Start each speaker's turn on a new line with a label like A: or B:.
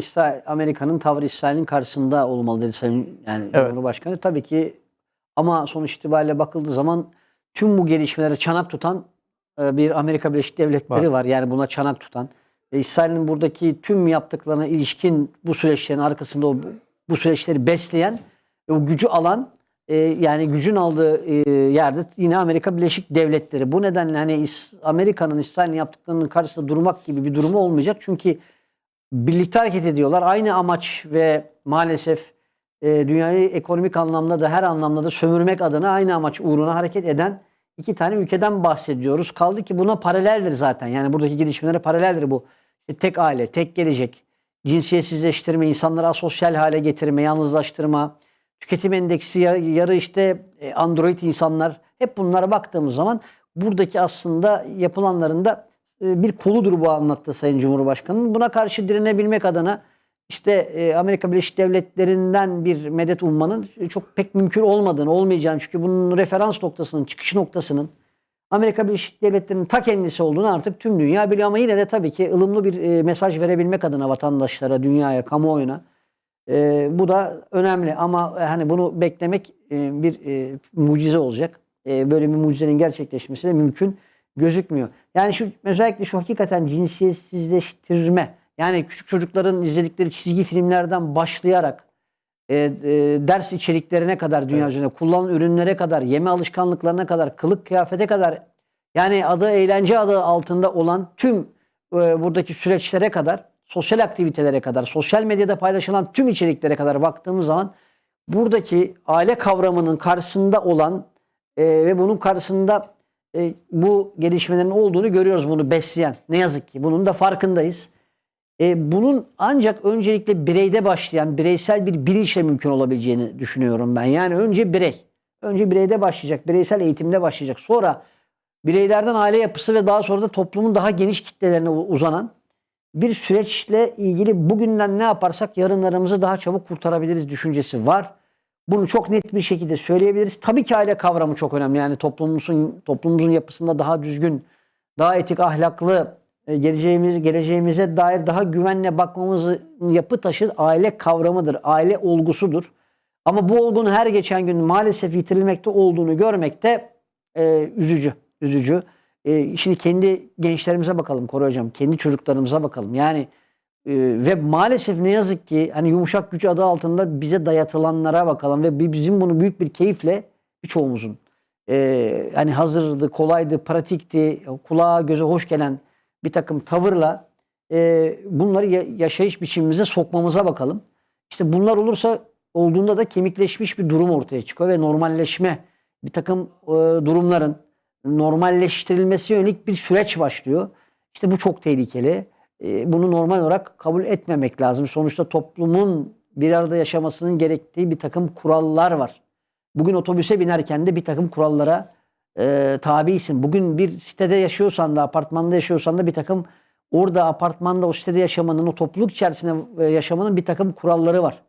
A: İsrail, Amerika'nın tavrı İsrail'in karşısında olmalı dedi Sayın yani
B: Evet.
A: Cumhurbaşkanı. Tabii ki ama sonuç itibariyle bakıldığı zaman tüm bu gelişmelere çanak tutan e, bir Amerika Birleşik Devletleri
B: Var.
A: var. Yani buna çanak tutan. Ve İsrail'in buradaki tüm yaptıklarına ilişkin bu süreçlerin arkasında o, bu süreçleri besleyen ve o gücü alan e, yani gücün aldığı e, yerde yine Amerika Birleşik Devletleri. Bu nedenle hani Amerika'nın İsrail'in yaptıklarının karşısında durmak gibi bir durumu olmayacak. Çünkü birlikte hareket ediyorlar. Aynı amaç ve maalesef e, dünyayı ekonomik anlamda da her anlamda da sömürmek adına aynı amaç uğruna hareket eden iki tane ülkeden bahsediyoruz. Kaldı ki buna paraleldir zaten. Yani buradaki gelişmelere paraleldir bu. İşte tek aile, tek gelecek, cinsiyetsizleştirme, insanları asosyal hale getirme, yalnızlaştırma, tüketim endeksi ya- yarı işte e, android insanlar hep bunlara baktığımız zaman buradaki aslında yapılanların da e, bir koludur bu anlattı Sayın Cumhurbaşkanı'nın. Buna karşı direnebilmek adına işte e, Amerika Birleşik Devletleri'nden bir medet ummanın çok pek mümkün olmadığını, olmayacağını çünkü bunun referans noktasının, çıkış noktasının Amerika Birleşik Devletleri'nin ta kendisi olduğunu artık tüm dünya biliyor ama yine de tabii ki ılımlı bir e, mesaj verebilmek adına vatandaşlara, dünyaya, kamuoyuna e, bu da önemli ama e, hani bunu beklemek e, bir e, mucize olacak. E, böyle bir mucizenin gerçekleşmesi de mümkün gözükmüyor. Yani şu özellikle şu hakikaten cinsiyetsizleştirme yani küçük çocukların izledikleri çizgi filmlerden başlayarak e, e, ders içeriklerine kadar dünya üzerinde kullanılan ürünlere kadar yeme alışkanlıklarına kadar kılık kıyafete kadar yani adı eğlence adı altında olan tüm e, buradaki süreçlere kadar sosyal aktivitelere kadar sosyal medyada paylaşılan tüm içeriklere kadar baktığımız zaman buradaki aile kavramının karşısında olan e, ve bunun karşısında e, bu gelişmelerin olduğunu görüyoruz bunu besleyen. Ne yazık ki bunun da farkındayız. E, bunun ancak öncelikle bireyde başlayan bireysel bir bilinçle mümkün olabileceğini düşünüyorum ben. Yani önce birey. Önce bireyde başlayacak, bireysel eğitimde başlayacak. Sonra bireylerden aile yapısı ve daha sonra da toplumun daha geniş kitlelerine uzanan bir süreçle ilgili bugünden ne yaparsak yarınlarımızı daha çabuk kurtarabiliriz düşüncesi var. Bunu çok net bir şekilde söyleyebiliriz. Tabii ki aile kavramı çok önemli. Yani toplumumuzun toplumumuzun yapısında daha düzgün, daha etik, ahlaklı, e, geleceğimiz geleceğimize dair daha güvenle bakmamızın yapı taşı aile kavramıdır, aile olgusudur. Ama bu olgunun her geçen gün maalesef yitirilmekte olduğunu görmek de e, üzücü, üzücü. E, şimdi kendi gençlerimize bakalım Koray Hocam, kendi çocuklarımıza bakalım. Yani e, ve maalesef ne yazık ki hani yumuşak güç adı altında bize dayatılanlara bakalım ve bi- bizim bunu büyük bir keyifle birçoğumuzun e, hani hazırdı, kolaydı, pratikti, kulağa göze hoş gelen bir takım tavırla e, bunları ya- yaşayış biçimimize sokmamıza bakalım. İşte bunlar olursa olduğunda da kemikleşmiş bir durum ortaya çıkıyor ve normalleşme bir takım e, durumların normalleştirilmesi yönelik bir süreç başlıyor. İşte bu çok tehlikeli. E, bunu normal olarak kabul etmemek lazım. Sonuçta toplumun bir arada yaşamasının gerektiği bir takım kurallar var. Bugün otobüse binerken de bir takım kurallara e, tabisin. Bugün bir sitede yaşıyorsan da, apartmanda yaşıyorsan da bir takım orada apartmanda o sitede yaşamanın, o topluluk içerisinde e, yaşamanın bir takım kuralları var.